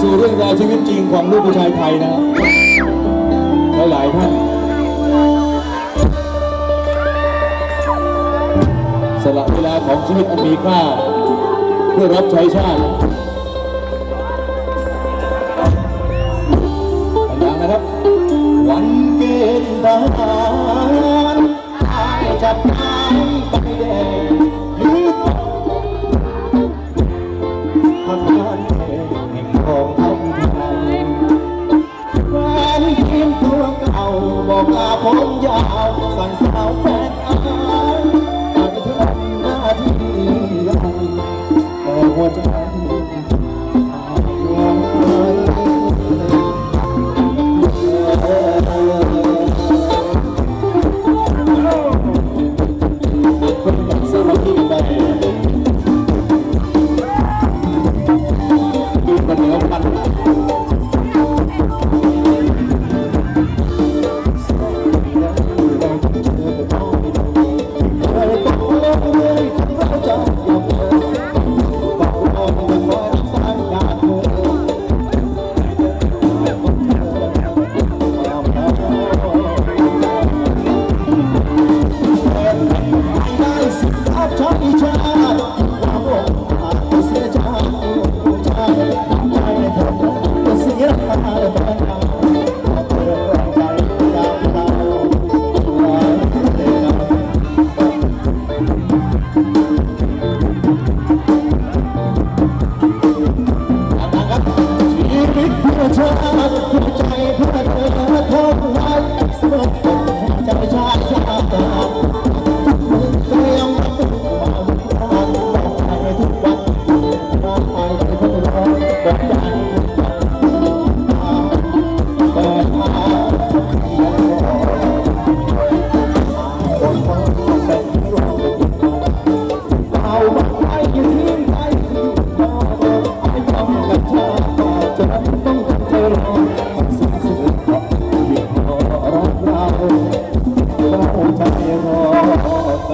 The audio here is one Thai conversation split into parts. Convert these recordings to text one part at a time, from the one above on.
สู่เรื่องราวชีวิตจริงของลูกผู้ชายไทยนะครับหลายๆท่านสละเวลาของชีวิตอันมีค่า เพื่อรับใช้ชาติดังนะครับ วันเกณฑ์ทหารทายจับทางไปแดง สั่งสาวแฟนอายไปทำหน้าที่แต่หัวใจ ติเพื่อใจเพื่อเธอทนไว้เสมอใจชาชาตาเตรียมรับความรักบอกใจทุกวันรักไปทุกวันบอกใจแต่มา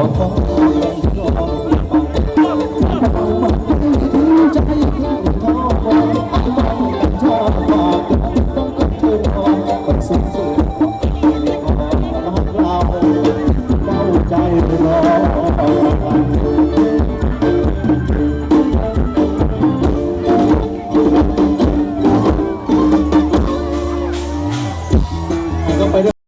我